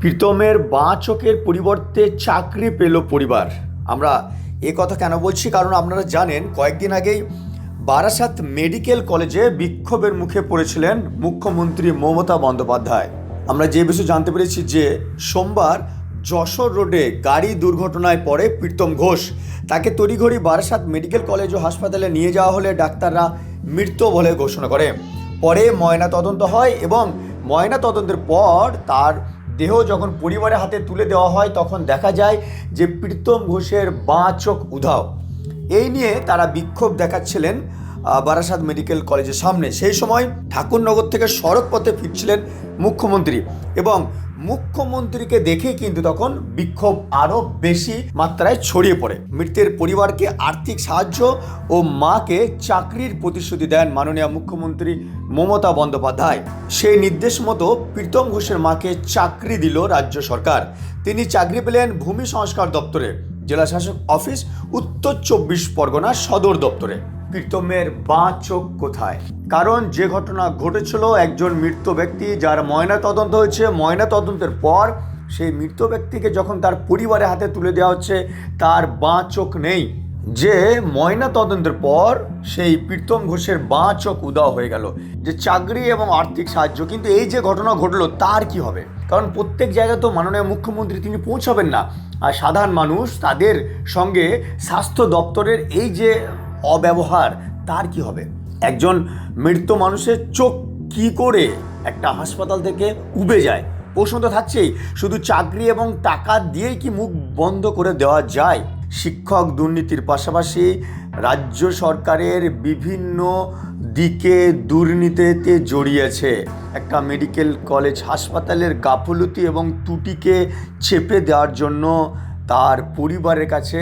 প্রীতমের বাঁ চোখের পরিবর্তে চাকরি পেল পরিবার। আমরা এ কথা কেন বলছি? কারণ আপনারা জানেন, কয়েকদিন আগেই বারাসাত মেডিকেল কলেজে বিক্ষোভের মুখে পড়েছিলেন মুখ্যমন্ত্রী মমতা বন্দ্যোপাধ্যায়। আমরা যে বিষয়ে জানতে পেরেছি যে সোমবার যশোর রোডে গাড়ি দুর্ঘটনায় পড়ে প্রীতম ঘোষ। তাকে তড়িঘড়ি বারাসাত মেডিকেল কলেজ ও হাসপাতালে নিয়ে যাওয়া হলে ডাক্তাররা মৃত বলে ঘোষণা করে। পরে ময়না তদন্ত হয় এবং ময়না তদন্তের পর তার দেহ যখন পরিবারের হাতে তুলে দেওয়া হয়, তখন দেখা যায় যে প্রীতম ঘোষের বাঁ চোখ উধাও। এই নিয়ে তারা বিক্ষোভ দেখাচ্ছিলেন বারাসাত মেডিকেল কলেজের সামনে। সেই সময় ঠাকুরনগর থেকে সড়ক পথে ফিরছিলেন মুখ্যমন্ত্রী এবং মুখ্যমন্ত্রীকে দেখেই কিন্তু তখন বিক্ষোভ আরও বেশি মাত্রায় ছড়িয়ে পড়ে। মৃতের পরিবারকে আর্থিক সাহায্য ও মাকে চাকরির প্রতিশ্রুতি দেন মাননীয় মুখ্যমন্ত্রী মমতা বন্দ্যোপাধ্যায়। সেই নির্দেশ মতো প্রীতম ঘোষের মাকে চাকরি দিল রাজ্য সরকার। তিনি চাকরি পেলেন ভূমি সংস্কার দপ্তরে জেলা শাসক অফিস, উত্তর চব্বিশ পরগনা সদর দপ্তরে। প্রীতমের বাঁ চোখ কোথায়? কারণ যে ঘটনা ঘটেছিল, একজন মৃত ব্যক্তি যার ময়না তদন্ত হয়েছে। ময়না তদন্তের পর সেই মৃত ব্যক্তিকে যখন তার পরিবারের হাতে তুলে দেওয়া হচ্ছে, তার বাঁ চোখ নেই। যে ময়না তদন্তের পর সেই প্রীতম ঘোষের বাঁ চোখ উদাও হয়ে গেল। যে চাকরি এবং আর্থিক সাহায্য, কিন্তু এই যে ঘটনা ঘটলো, তার কি হবে? কারণ প্রত্যেক জায়গায় তো মাননীয় মুখ্যমন্ত্রী তিনি পৌঁছাবেন না। আর সাধারণ মানুষ তাদের সঙ্গে স্বাস্থ্য দপ্তরের এই যে অব্যবহার, তার কি হবে? একজন মৃত মানুষের চোখ কি করে একটা হাসপাতাল থেকে উবে যায়? প্রশ্ন তো থাকছেই, শুধু চাকরি এবং টাকা দিয়েই কি মুখ বন্ধ করে দেওয়া যায়? শিক্ষক দুর্নীতির পাশাপাশি রাজ্য সরকারের বিভিন্ন দিকে দুর্নীতিতে জড়িয়েছে। একটা মেডিকেল কলেজ হাসপাতালের গাফলতি এবং ত্রুটিকে চেপে দেওয়ার জন্য তার পরিবারের কাছে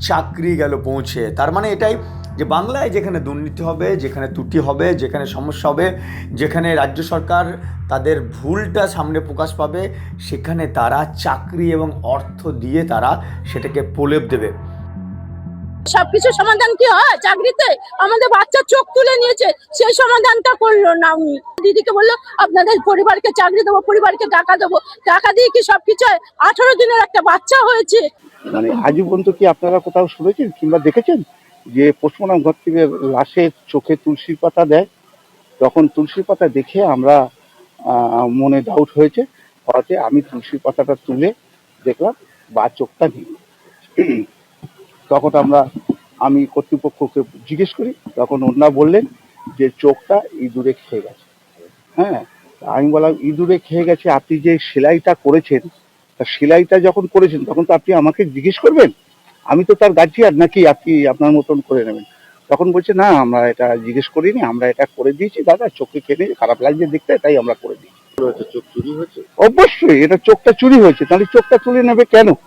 চাকরি গেল পৌঁছে। তার মানে এটাই যে বাংলায় যেখানে দুর্নীতি হবে, যেখানে ত্রুটি হবে, যেখানে সমস্যা হবে, যেখানে রাজ্য সরকার তাদের ভুলটা সামনে প্রকাশ পাবে, সেখানে তারা চাকরি এবং অর্থ দিয়ে তারা সেটাকে প্রলেপ দেবে। সবকিছু সমাধান কি হয়? চাকরিতে আমাদের বাচ্চার চোখ তুলে নিয়েছে, সেই সমাধানটা করল না উনি। দিদিকে বলল, আপনাদের পরিবারকে চাকরি দেবো, পরিবারকে টাকা দেবো। টাকা দিয়ে কি সবকিছু হয়? আঠারো দিনের একটা বাচ্চা হয়েছে। মানে আজও পর্যন্ত কি আপনারা কোথাও শুনেছেন কিংবা দেখেছেন যে পশ্চিমবঙ্গ ঘর থেকে লাশের চোখে তুলসীর পাতা দেয়? তখন তুলসীর পাতা দেখে আমরা মনে ডাউট হয়েছে হওয়াতে আমি তুলসীর পাতাটা তুলে দেখলাম, বা চোখটা নেই তখন আমরা আমি কর্তৃপক্ষকে জিজ্ঞেস করি তখন ওনারা বললেন যে চোখটা ইঁদুরে খেয়ে গেছে। হ্যাঁ আমি বললাম ইঁদুরে খেয়ে গেছে আপনি যে সেলাইটা করেছেন তা সেলাইটা যখন করেছেন তখন তো আপনি আমাকে জিজ্ঞেস করবেন? আমি তো তার গার্জিয়ান নাকি আপনি আপনার মতন করে নেবেন। তখন বলছে না আমরা এটা জিজ্ঞেস করিনি আমরা এটা করে দিয়েছি দাদা চোখে খেলে খারাপ লাগছে দেখতে তাই আমরা করে দিই চোখ চুরি হয়েছে? অবশ্যই এটা চোখটা চুরি হয়েছে তাহলে চোখটা তুলে নেবে কেন?